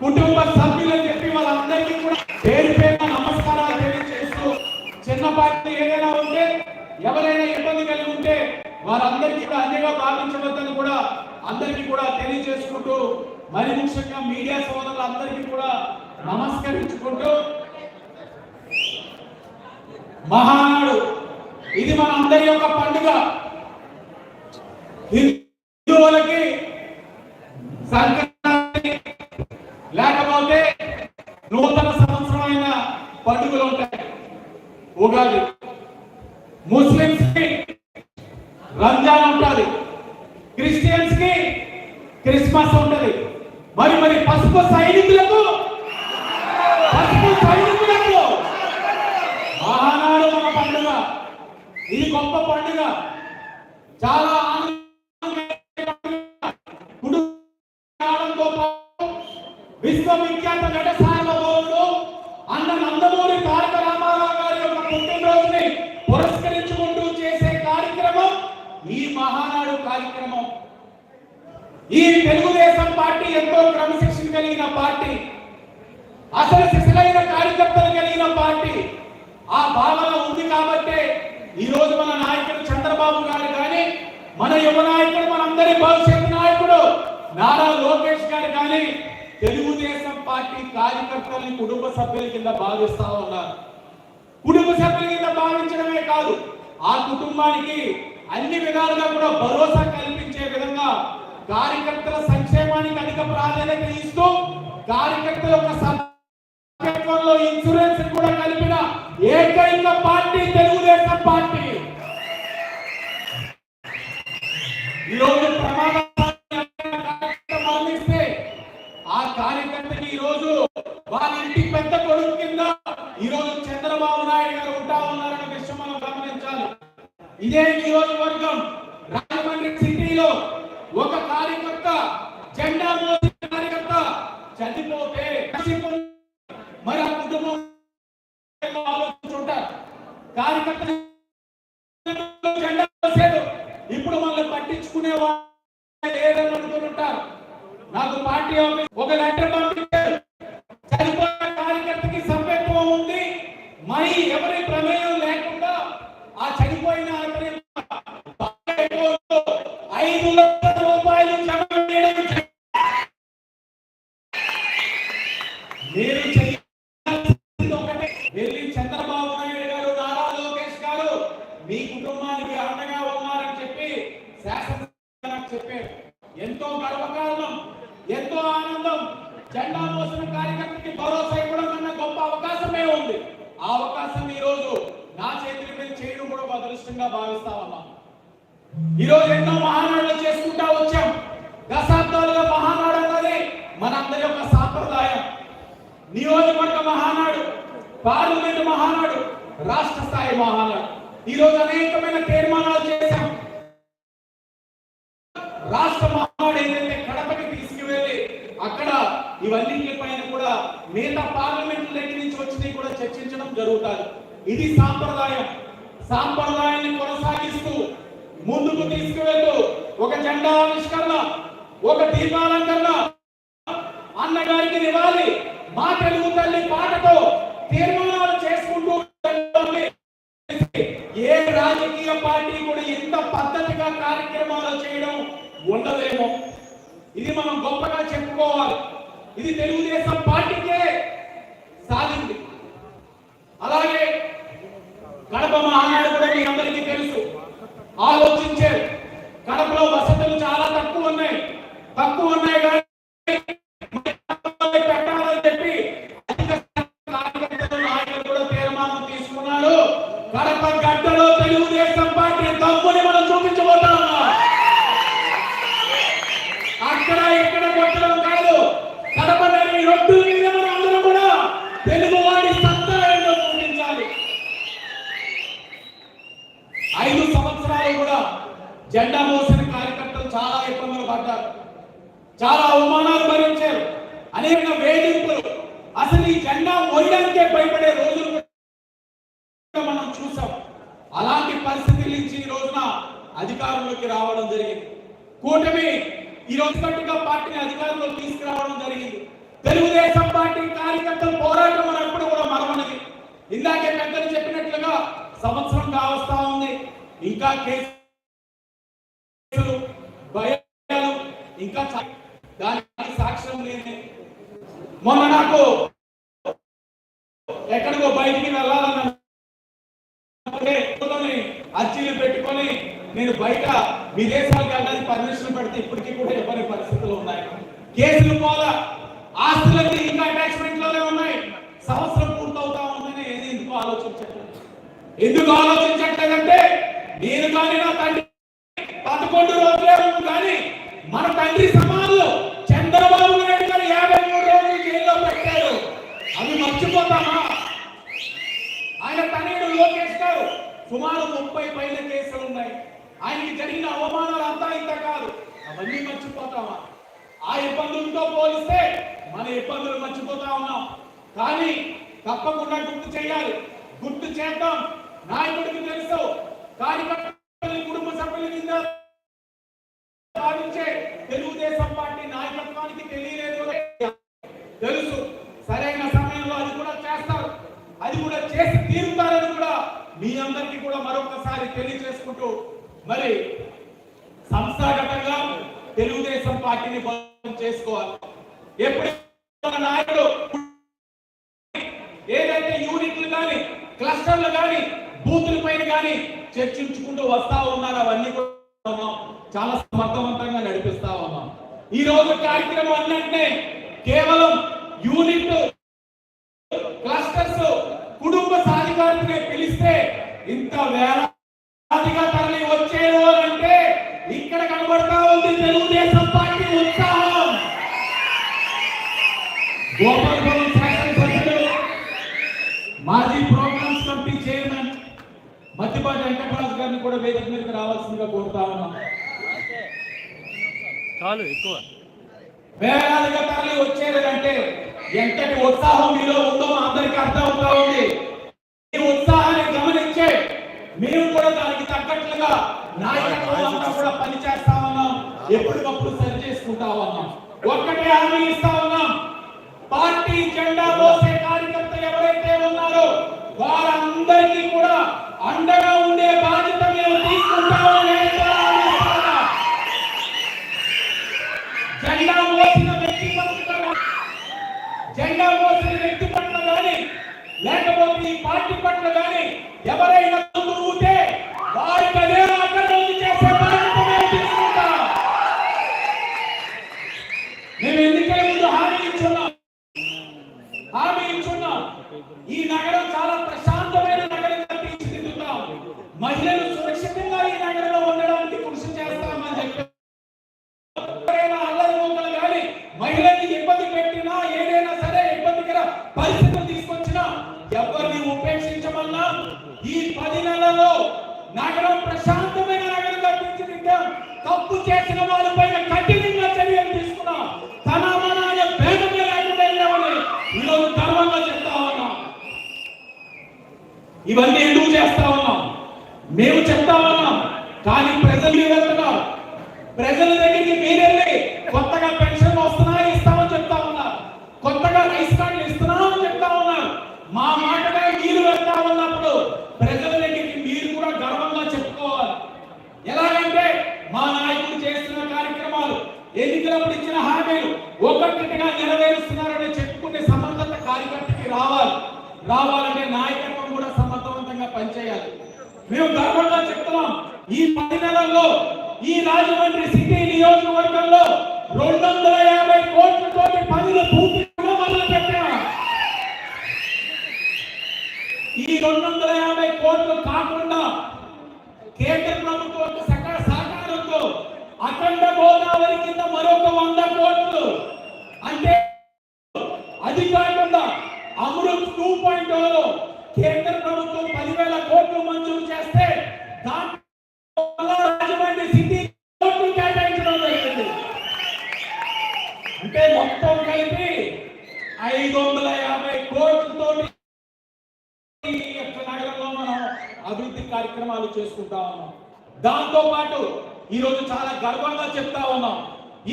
కుటుంబ సభ్యులని చెప్పి వాళ్ళందరికీ కూడా పేరు పేరు నమస్కారాలు తెలియజేస్తూ చిన్నపాటి ఏదైనా ఉంటే ఎవరైనా ఇబ్బంది కలిగి ఉంటే వారందరికీ కూడా అన్నిగా భావించవద్దని కూడా అందరికీ కూడా తెలియజేసుకుంటూ మరి ముఖ్యంగా మీడియా సోదరులందరికీ కూడా నమస్కరించుకుంటూ మహానాడు ఇది మన అందరి యొక్క పండుగ. హిందువులకి సంక్రాంతి లేకపోతే నూతన సంవత్సరమైన పండుగలు ఉంటాయి. ఉగాది. ముస్లిమ్స్కి రంజాన్ ఉంటుంది. క్రిస్టియన్స్కి క్రిస్మస్ ఉంటుంది. మరి మరి పసుపు సైనికులకు విశ్వవిఖ్యాత నట సార్వభౌముడు అన్న నందమూరి తారక రామారావు గారి యొక్క పుట్టినరోజుని పురస్కరించుకుంటూ చేసే కార్యక్రమం ఈ మహానాడు కార్యక్రమం. ఈ తెలుగుదేశం పార్టీ ఎంతో క్రమశిక్షణ కలిగిన పార్టీ అసలు శిశులైన కార్యకర్తలు కలిగిన పార్టీ. ఆ భావన ఉంది కాబట్టే ఈ రోజు మన నాయకుడు చంద్రబాబు గారు కానీ మన యువ నాయకుడు మనందరి భవిష్యత్ నాయకుడు నారా లోకేష్ గారు కానీ తెలుగుదేశం పార్టీ కార్యకర్తల్ని కుటుంబ సభ్యుల కింద భావిస్తా ఉన్నారు. కుటుంబ సభ్యుల కింద భావించడమే కాదు ఆ కుటుంబానికి అన్ని విధాలుగా కూడా భరోసా కల్పించే విధంగా కార్యకర్తల సంక్షేమానికి అధిక ప్రాధాన్యత ఇస్తూ కార్యకర్తల యొక్క సభ్యత్వంలో ఇన్సూరెన్స్ కూడా కలిపిన ఏకైక పార్టీ తెలుగుదేశం పార్టీ. ఈరోజు వాళ్ళు నాకు పార్టీ ఆఫీస్ ఒక లెటర్ పంపించారు. చనిపోయిన కార్యకర్తకి సభ్యత్వం ఉంది. మరి ఎవరి ప్రమేయం లేకుండా ఆ చనిపోయిన అతని అకౌంట్లో ఐదు శాసనసభకు ఎంతో గర్వకారణం ఎంతో ఆనందం జెండా మోసిన కార్యకర్తకి భరోసా ఇవ్వడం కన్నా గొప్ప అవకాశమే ఉంది. ఆ అవకాశం ఈ రోజు నా చేతుల మీద చేయడం కూడా ఒక అదృష్టంగా భావిస్తామమ్మా. ఈరోజు ఈ రోజు ఎన్నో మహానాడులు చేసుకుంటా వచ్చాం. దశాబ్దాలుగా మహానాడు అన్నది మనందరి యొక్క సాంప్రదాయం. నియోజకవర్గ మహానాడు పార్లమెంట్ మహానాడు రాష్ట్ర స్థాయి మహానాడు. ఈ రోజు అనేకమైన తీర్మానాలు చేశాం. రాష్ట్ర మహాడు ఏదైతే కడపకి తీసుకువెళ్ళి అక్కడ ఇవన్నింటి పైన కూడా మిగతా పార్లమెంట్ దగ్గర నుంచి వచ్చినవి కూడా చర్చించడం జరుగుతుంది ఇది సాంప్రదాయం. సాంప్రదాయాన్ని కొనసాగిస్తూ ముందుకు తీసుకువెళ్తూ ఒక జెండా ఆవిష్కరణ ఒక దీపాలంకరణ అన్నగారికి నివాలి మా తెలుగు తల్లి పాటతో తీర్మానాలు చేసుకుంటూ ఏ రాజకీయ పార్టీ కూడా ఇంత పద్ధతిగా కార్యక్రమాలు ఉండదేమో ఇది మనం గొప్పగా చెప్పుకోవాలి. ఇది తెలుగుదేశం పార్టీకే సాధింది. అలాగే కడప మహానాడు కూడా మీ అందరికీ తెలుసు. ఆలోచించారు కడపలో వసతులు చాలా తక్కువ ఉన్నాయి. తక్కువ ఉన్నాయి కానీ అధికారంలోకి రావడం జరిగింది. కూటమి ఈ రోజు కట్టుగా పార్టీని అధికారంలోకి తీసుకురావడం జరిగింది. తెలుగుదేశం పార్టీ కార్యకర్తల పోరాటం అని ఎప్పుడు కూడా మరవనది. ఇందాకే పెద్దలు చెప్పినట్లుగా సంవత్సరం కావస్తా ఉంది. ఇంకా కేసులు భయాలు ఇంకా దానికి సాక్ష్యం లేని మొన్న నాకు ఎక్కడికో బయటికి వెళ్ళాలన్న అర్జీలు పెట్టుకొని నేను బయట విదేశాలకు వెళ్ళడానికి పర్మిషన్ పెడితే ఇప్పటికీ కూడా ఇవ్వని పరిస్థితులు ఉన్నాయి? కేసులు పోలా ఆస్తులన్నీ ఇంకా అటాచ్మెంట్లోనే ఉన్నాయి. సంవత్సరం పూర్తవుతా ఉందని ఏది ఎందుకు ఆలోచించట్లేదు? ఎందుకు ఆలోచించట్లేదంటే నేను కానీ నా తండ్రి పదకొండు రోజులే ఉంది కానీ మన తండ్రి సమానులు చంద్రబాబు నాయుడు గారు యాభై మూడు రోజులు జైల్లో పెట్టారు. అవి మర్చిపోతామా? ఆయన తనయుడు లోకేష్ గారు సుమారు ముప్పై పైన కేసులు ఉన్నాయి. ఆయనకి జరిగిన అవమానాలు అంతా ఇంత కాదు. అవన్నీ మర్చిపోతామా ఆ ఇబ్బందులతో పోలిస్తే మన ఇబ్బందులు మర్చిపోతా ఉన్నాం. కానీ తప్పకుండా గుర్తు చేయాలి. గుర్తు చేద్దాం. నాయకుడికి తెలుసు. కార్యకర్తలు కుటుంబ సభ్యుల కింద భావించే తెలుగుదేశం పార్టీ నాయకత్వానికి తెలియలేదు తెలుసు. సరైన సమయంలో అది కూడా చేస్తారు. అది కూడా చేసి తీరుతారని కూడా మీ అందరికీ కూడా మరొకసారి తెలియజేసుకుంటూ మరి సంస్థాగతంగా తెలుగుదేశం పార్టీని చేసుకోవాలి. ఎప్పుడు నాయకుడు ఏదైతే యూనిట్లు కానీ క్లస్టర్లు కానీ బూతుల పైన కానీ చర్చించుకుంటూ వస్తా ఉన్నారు అవన్నీ కూడా చాలా సమర్థవంతంగా నడిపిస్తా ఉన్నాం. ఈ రోజు కార్యక్రమం అన్నంటే కేవలం యూనిట్ క్లస్టర్స్ కుటుంబ సాధికారిని పిలిస్తే ఇంత వేలాదిగా తరలి వచ్చేది అంటే ఇక్కడ కనబడతా ఉంది తెలుగుదేశం పార్టీ ఉత్సాహం. గోపాలపురం శాసనసభ్యులు మాజీ programmes committee chairman Madhyapati Venkataraju గారిని కూడా వేదిక మీదకి రావాల్సిందిగా కోరుతా ఉన్నాం. చాలు ఎక్కువ. వేలాదిగా తరలి వచ్చేదంటే ఎంతటి ఉత్సాహం మీలో ఉందో మా అందరికీ అర్థం అవుతా ఉంది. ఈ ఉత్సాహాన్ని గమనించే మేము కూడా నాయకత్వం కూడా పని చేస్తా ఉన్నాం. ఎప్పటికప్పుడు సరి చేసుకుంటా ఉన్నాం. ఒక్కటే హామీ ఇస్తా ఉన్నాం. పార్టీ జెండా మోసే కార్యకర్త ఎవరైతే ఉన్నారో వారందరికీ కూడా అండగా ఉండే బాధ్యత మేము తీసుకుంటామని జెండా మోసిన వ్యక్తి జెండా మోసిన వ్యక్తి పట్ల కానీ లేకపోతే ఈ పార్టీ పట్ల కానీ ఎవరైనా ఎవరిని ఉపేక్షించమన్నా ఈ పది నెలల్లో నగరం ప్రశాంతమైన నగరం తీర్చిదిద్దాం. తప్పు చేసిన వాళ్ళ పైన కఠినంగా చర్యలు తీసుకున్నాం తన మన అనే భేదమే లేకుండా వెళ్ళామని ఈరోజు గర్వంగా చెప్తా ఉన్నాం. ఇవన్నీ ఎందుకు చేస్తా ఉన్నాం? మేము చెప్తా ఉన్నాం కానీ ప్రజలు వెళ్తున్నారు ప్రజలు దగ్గరికి మీరెళ్ళి కొత్తగా పెన్షన్ వస్తున్నాయి ఇస్తామని చెప్తా ఉన్నారు కొత్తగా రైస్ కార్డులు ఇస్తున్నామని చెప్తా ఉన్నారు మా మాటగా మీరు వెళ్తా ఉన్నప్పుడు ప్రజల దగ్గరికి మీరు కూడా గర్వంగా చెప్పుకోవాలి ఎలాగంటే మా నాయకులు చేస్తున్న కార్యక్రమాలు ఎన్నికలప్పుడు ఇచ్చిన హామీలు ఒక్కొక్కటిగా నెరవేరుస్తున్నారని చెప్పుకునే సమర్థత కార్యకర్తకి రావాలి రావాలంటే నాయకత్వం కూడా సమర్థవంతంగా పనిచేయాలి మేము గర్వంగా చెప్తున్నాం ఈ పది నెలల్లో ఈ రాజమండ్రి సిటీ నియోజకవర్గంలో రెండు వందల యాభై కోట్లతోటి పనులు పూర్తిగా మొదలు పెట్టాం ఈ రెండు వందల యాభై కోట్లు కాకుండా కేంద్ర ప్రభుత్వం సకల సహకారంతో అఖండ గోదావరి కింద మరొక వంద కోట్లు. అంటే అది కాకుండా అమృత్ టూ పాయింట్లో కేంద్ర ప్రభుత్వం పదివేల కోట్లు మంజూరు చేస్తే దాంట్లో రాజమండ్రి సిటీ కోట్లు కేటాయించడం జరిగింది. అంటే మొత్తం కలిపి ఐదు వందల యాభై కోట్లతో ఈ యొక్క నగరంలో మనం అభివృద్ధి కార్యక్రమాలు చేసుకుంటా ఉన్నాం. దాంతో పాటు ఈ రోజు చాలా గర్వంగా చెప్తా ఉన్నాం.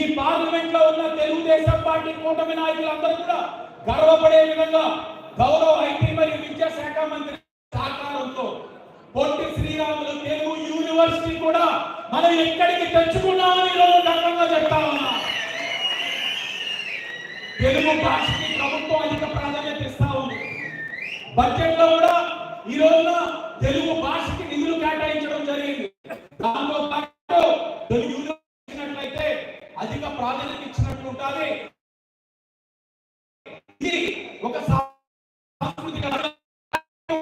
ఈ పార్లమెంట్లో ఉన్న తెలుగుదేశం పార్టీ కూటమి నాయకులందరూ కూడా గర్వపడే విధంగా గౌరవ ఐటీ మరియు విద్యాశాఖ మంత్రి సహకారంతో పొట్టి శ్రీరాములు తెలుగు యూనివర్సిటీ కూడా మనం ఎక్కడికి తెచ్చుకున్నామని ఈరోజు గర్వంగా చెప్తా ఉన్నా. తెలుగు భాషకి ప్రభుత్వం అధిక ప్రాధాన్యత ఇస్తా ఉంది. బడ్జెట్లో కూడా ఈ రోజున తెలుగు భాషకి నిధులు కేటాయించడం జరిగింది. దాంతో పాటు తెలుగు ఇచ్చినట్లయితే అధిక ప్రాధాన్యత ఇచ్చినట్లు ఉంటుంది. ఇది ఒక సాంస్కృతిక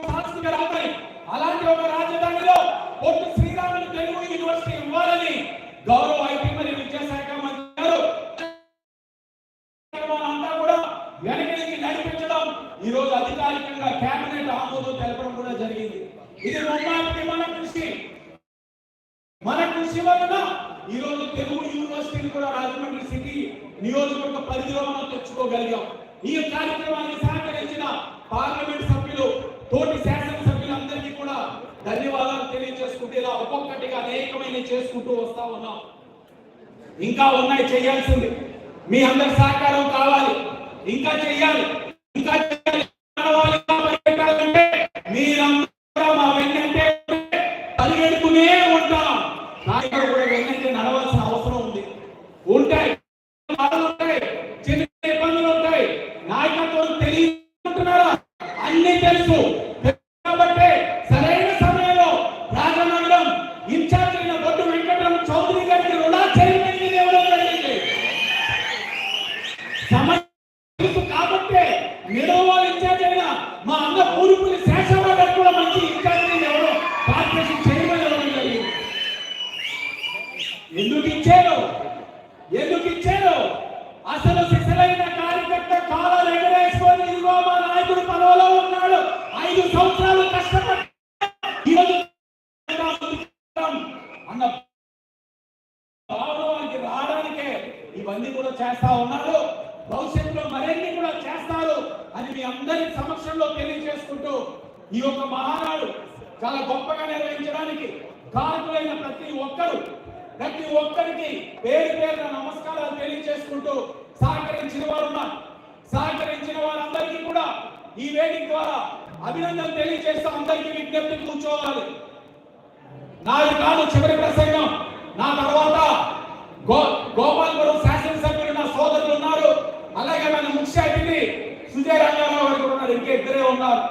సాంస్కృతిక రాజధాని. అలాంటి ఒక రాజధానిలో పొట్టు శ్రీరాములు తెలుగు యూనివర్సిటీ ఇవ్వాలని గౌరవ ఐటీ మరియు విద్యాశాఖ మంత్రి గారు. అంతా కూడా వెనక ఈ రోజు అధికారికంగా కేబినెట్ ఆమోదం తెలపడం కూడా జరిగింది. ఇది ముమ్మాటికి మన కృషి. మన కృషి వలన ఈ రోజు తెలుగు యూనివర్సిటీని కూడా రాజమండ్రి సిటీ నియోజకవర్గ పరిధిలో మనం తెచ్చుకోగలిగాం. ఈ కార్యక్రమాన్ని సహకరించిన పార్లమెంట్ సభ్యులు తోటి శాసనసభ్యులందరికీ కూడా ధన్యవాదాలు తెలియజేసుకుంటూ ఇలా ఒక్కొక్కటిగా అనేకమైన చేసుకుంటూ వస్తా ఉన్నాం. ఇంకా ఉన్నాయి చేయాల్సింది. మీ అందరి సహకారం కావాలి. ఇంకా చెయ్యాలి ఇంకా మా వెన్నంటే పరిగెడుతూనే ఉంటాం నాయకుడు కూడా వెన్నంటే నడవాల్సిన అవసరం ఉంది ఉంటాయి ఉంటాయి చిన్న చిన్న ఇబ్బందులు ఉంటాయి నాయకత్వం తెలియకుంటున్నారా అన్ని తెలుసు కాబట్టి సరైన సమయంలో రాజనగరం ఇన్ఛార్జ్ అయిన బొడ్డు వెంకటరమణ చౌదరి గారికి రుణాచరితం ఇవ్వడం జరిగింది సమయం తెలుసు కాబట్టే నిడవాలి ఇన్ఛార్జ్ అయిన మా అన్న పూర్వీకులు శేషరావు గారు కూడా మంచి ఇన్ఛార్జ్ ఎవరో కార్పొరేషన్ చైర్మన్ ఇవ్వడం జరిగింది ఎందుకు ఇచ్చారు ఎందుకు ఇచ్చారు అసలు సిసలైన కార్యకర్త కాలాలు ఎగరేసుకొని ఇదిగో మా నాయకుడు పదవిలో ఉన్నాడు ఐదు సంవత్సరాలు కష్టపడి ఈరోజు అన్న భావనకి రావడానికే ఇవన్నీ కూడా చేస్తా ఉన్నారు. భవిష్యత్తులో మరిన్ని కూడా చేస్తారు అని మీ అందరి సమక్షంలో తెలియజేసుకుంటూ ఈ యొక్క మహానాడు చాలా గొప్పగా నిర్వహించడానికి కారకులైన ప్రతి ఒక్కరు ప్రతి ఒక్కరికి పేరు పేరున నమస్కారాలు తెలియజేసుకుంటూ సహకరించిన వారు సహకరించిన వారందరికీ కూడా ఈ వేదిక ద్వారా అభినందనలు తెలియజేస్తూ అందరికీ విజ్ఞప్తి కూర్చోవాలి. నాది కాదు చివరి ప్రసంగం. నా తర్వాత గో గోపాల్పురం శాసనసభ్యులు నా సోదరులు ఉన్నారు అలాగే మన సుజయ్ రంగారావు గారు కూడా ఉన్నారు. ఇంకా ఇద్దరే ఉన్నారు.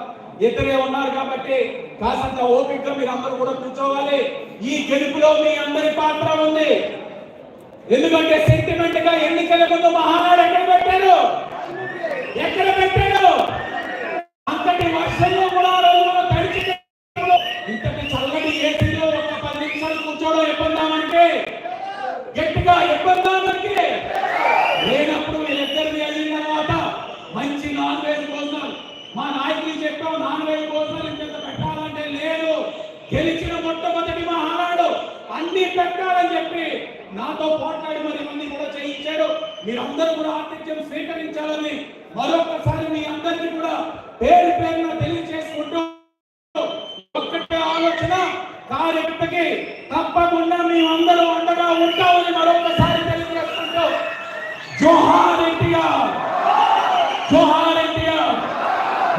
ఇద్దరే ఉన్నారు కాబట్టి కాసంత ఓపికగా మీరు అందరూ కూడా కూర్చోవాలి. ఈ గెలుపులో మీ అందరి పాత్ర ఉంది. ఎందుకంటే సెంటిమెంట్గా ఎన్నికల ముందు మహానాడు ఎక్కడ పెట్టారు ఎక్కడ పెట్టారు అంతటి వర్షంలో కూడా ఆ రోజు మనం తడిచి ఇంతటి చల్లటి ఏసీలో ఒక పది నిమిషాలు కూర్చోవడం ఇబ్బందామంటే గట్టిగా ఇబ్బందామంటే లేనప్పుడు వీళ్ళిద్దరు వెళ్ళిన తర్వాత మంచి నాన్ వెజ్ భోజనాలు మా నాయకులు చెప్పాం నాన్ వెజ్ భోజనాలు ఇంత పెట్టాలంటే లేదు గెలిచిన మొట్టమొదటి మహానాడు అన్ని పెట్టాలని చెప్పి నాతో పోట్లాడి మరి ఇవన్నీ కూడా చేయించాడు మీరందరూ కూడా ఆతిథ్యం స్వీకరించాలని మరొకసారి మీ అందరికీ కూడా పేరు పేరున తెలియజేసుకుంటూ ఒక్కటే ఆలోచన కార్యకర్తకి తప్పకుండా మేమందరూ అండగా ఉంటామని మరొకసారి తెలియజేసుకుంటూ. జోహార్ ఎన్టీఆర్ జోహార్ ఎన్టీఆర్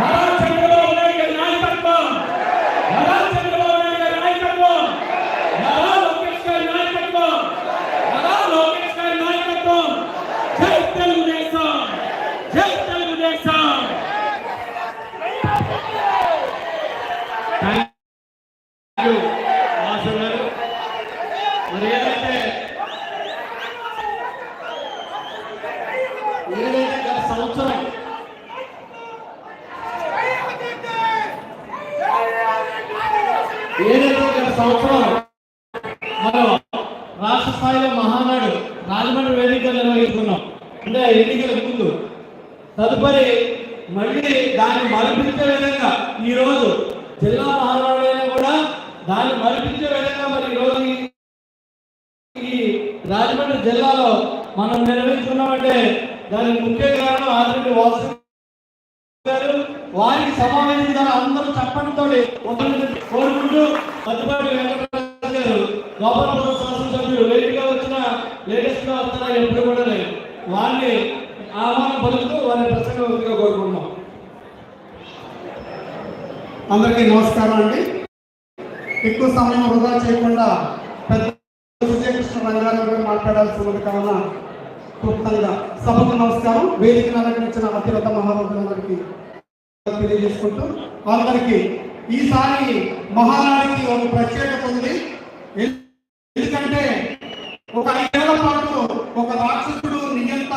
నారా చంద్రబాబు నాయుడు గారి నాయకత్వం నారా చంద్రబాబు నాయుడు గారి నాయకత్వం నారా లోకేష్ గారి నాయకత్వం నారా లోకేష్ గారి నాయకత్వం జై తెలుగుదేశం జై తెలుగుదేశం థ్యాంక్ యూ వాసు గారు మరి ఏదైతే ఏదైతే గత సంవత్సరం ఏదైతే గత సంవత్సరం మనం రాష్ట్ర స్థాయిలో మహానాడు రాజమండ్రి వేదిక నిర్వహిస్తున్నాం అంటే ఎన్నికల ముందు తదుపరి మళ్ళీ దాన్ని మరిపించే విధంగా ఈ రోజు జిల్లా మహానాడైనా కూడా దాన్ని మరిపించే విధంగా మరి ఈ రోజు ఈ- ఈ రాజమండ్రి జిల్లాలో మనం నిర్వహిస్తున్నామంటే దానికి ముఖ్య కారణం ఆదిరెడ్డి వాసు గారు. వారికి సమావేశం ద్వారా అందరూ చప్పటితో కోరుకుంటూ మధ్యపాటి వెంకటరాజు గారు గోపాలపురం శాసనసభ్యులు వచ్చిన లేటెస్ట్గా వస్తారా ఎప్పుడు కూడా వారిని ఆహ్వానం పలుకుతూ వారిని ప్రసంగంగా కోరుకుంటున్నాం. అందరికీ నమస్కారం అండి. ఎక్కువ సమయం వృధా చేయకుండా పెద్ద రంగారావు గారు మాట్లాడాల్సి ఉంది కావున క్లుప్తంగా సభకు నమస్కారం. వేదిక అలంకరించిన అతిరథ మహారాజులందరికీ తెలియజేసుకుంటూ అందరికీ ఈసారి మహానాడికి ఒక ప్రత్యేకత ఉంది. ఎందుకంటే ఒక ఐదేళ్ళ పాటు ఒక రాక్షసుడు నియంత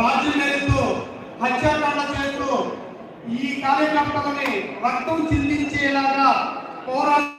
రాజ్యం నేరుతూ హత్యాకాండ చేస్తూ ఈ కార్యకర్తలని రక్తం చిందించేలాగా పోరాడు